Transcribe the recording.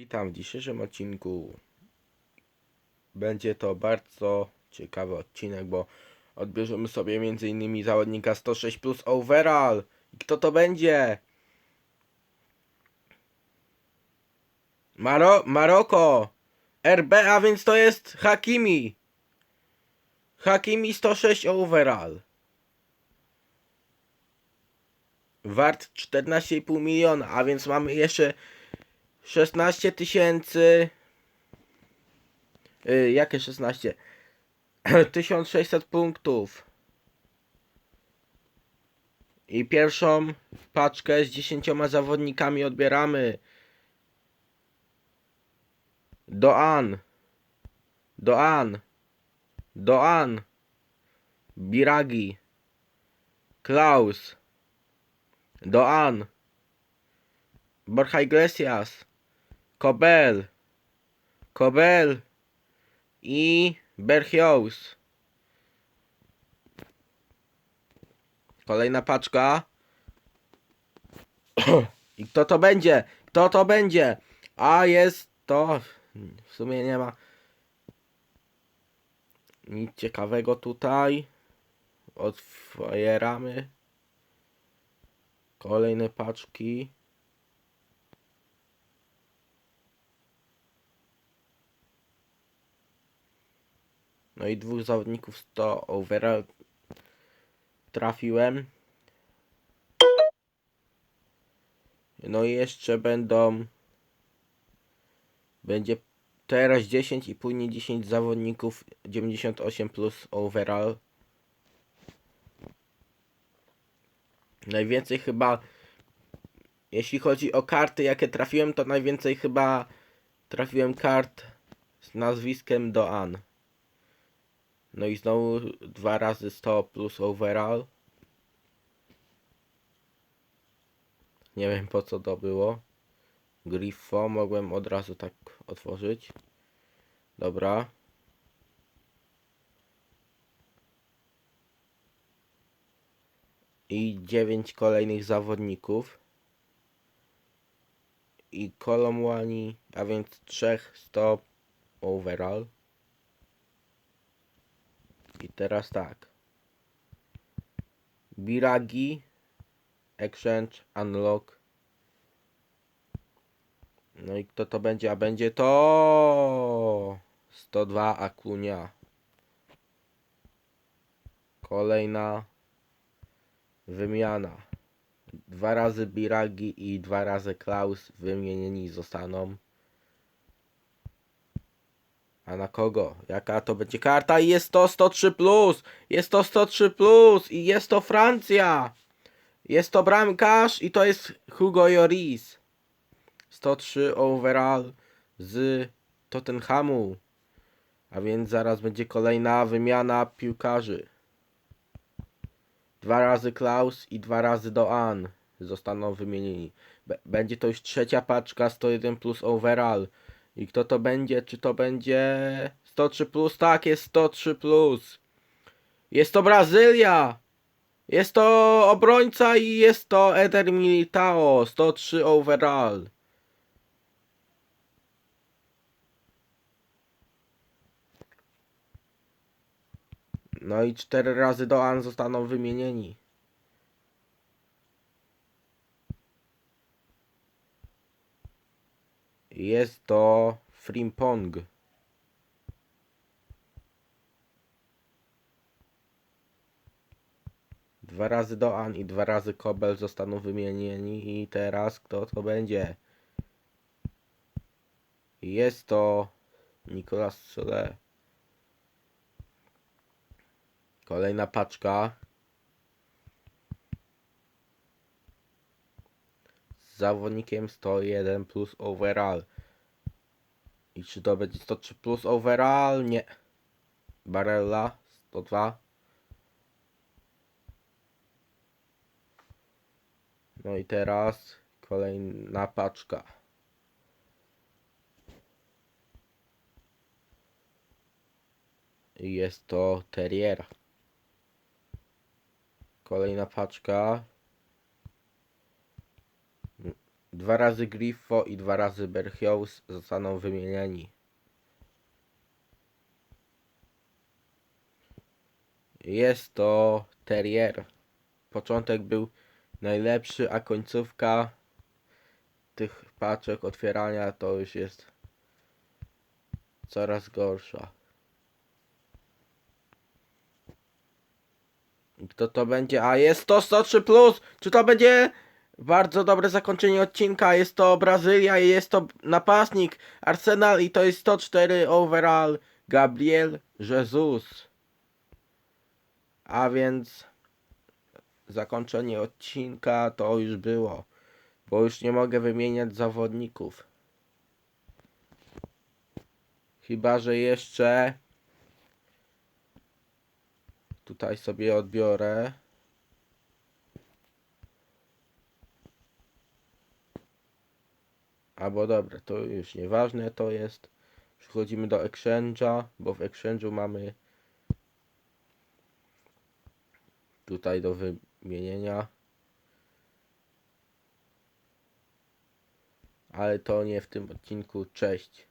Witam w dzisiejszym odcinku. Będzie to bardzo ciekawy odcinek, bo odbierzemy sobie m.in. zawodnika 106 plus overall. I kto to będzie? Maro Maroko! RB, a więc to jest Hakimi. Hakimi 106 overall. Wart 14,5 miliona, a więc mamy jeszcze 16 tysięcy. Y, jakie 16? 1600 punktów. I pierwszą paczkę z 10 zawodnikami odbieramy. Doan. Doan. Doan. Biragi. Klaus. Doan. Borja Iglesias. Kobel. Kobel. I Berchios. Kolejna paczka. I kto to będzie? Kto to będzie? A jest to. W sumie nie ma nic ciekawego tutaj. Otwieramy. Kolejne paczki. No i dwóch zawodników 100 overall trafiłem. No i jeszcze będą będzie teraz 10 i później 10 zawodników 98 plus overall. Najwięcej chyba jeśli chodzi o karty jakie trafiłem to najwięcej chyba trafiłem kart z nazwiskiem Doan. No i znowu dwa razy 100 plus overall. Nie wiem po co to było. Griffo mogłem od razu tak otworzyć. Dobra. I 9 kolejnych zawodników. I Kolomwani, a więc 3 stop overall. I teraz tak. Biragi, Exchange, Unlock. No i kto to będzie? A będzie to 102 Akunia. Kolejna wymiana. Dwa razy Biragi i dwa razy Klaus wymienieni zostaną. A na kogo? Jaka to będzie karta? I jest to 103 plus! Jest to 103 plus! I jest to Francja! Jest to bramkarz i to jest Hugo Lloris. 103 overall z Tottenhamu. A więc zaraz będzie kolejna wymiana piłkarzy. Dwa razy Klaus i dwa razy Doan zostaną wymienieni. Będzie to już trzecia paczka 101 plus overall. I kto to będzie? Czy to będzie 103 plus? Tak, jest 103 plus. Jest to Brazylia. Jest to obrońca i jest to Eder Militao. 103 overall. No i cztery razy Doan zostaną wymienieni. Jest to Frimpong. Dwa razy Doan i dwa razy Kobel zostaną wymienieni i teraz kto to będzie? Jest to Nicolas Sole. Kolejna paczka. Z zawodnikiem 101 plus overall. I czy to będzie 103 plus overall? Nie. Barella 102. No i teraz kolejna paczka. I jest to Terrier. Kolejna paczka. Dwa razy Griffo i dwa razy Berchios zostaną wymienieni. Jest to Terrier. Początek był najlepszy, a końcówka tych paczek otwierania to już jest coraz gorsza. Kto to będzie? A jest to 103 plus! Czy to będzie bardzo dobre zakończenie odcinka? Jest to Brazylia i jest to napastnik Arsenal i to jest 104 overall Gabriel Jesus. A więc zakończenie odcinka to już było, bo już nie mogę wymieniać zawodników. Chyba, że jeszcze tutaj sobie odbiorę. Albo dobra, to już nieważne to jest. Przechodzimy do Exchange'a, bo w Exchange'u mamy tutaj do wymienienia. Ale to nie w tym odcinku. Cześć.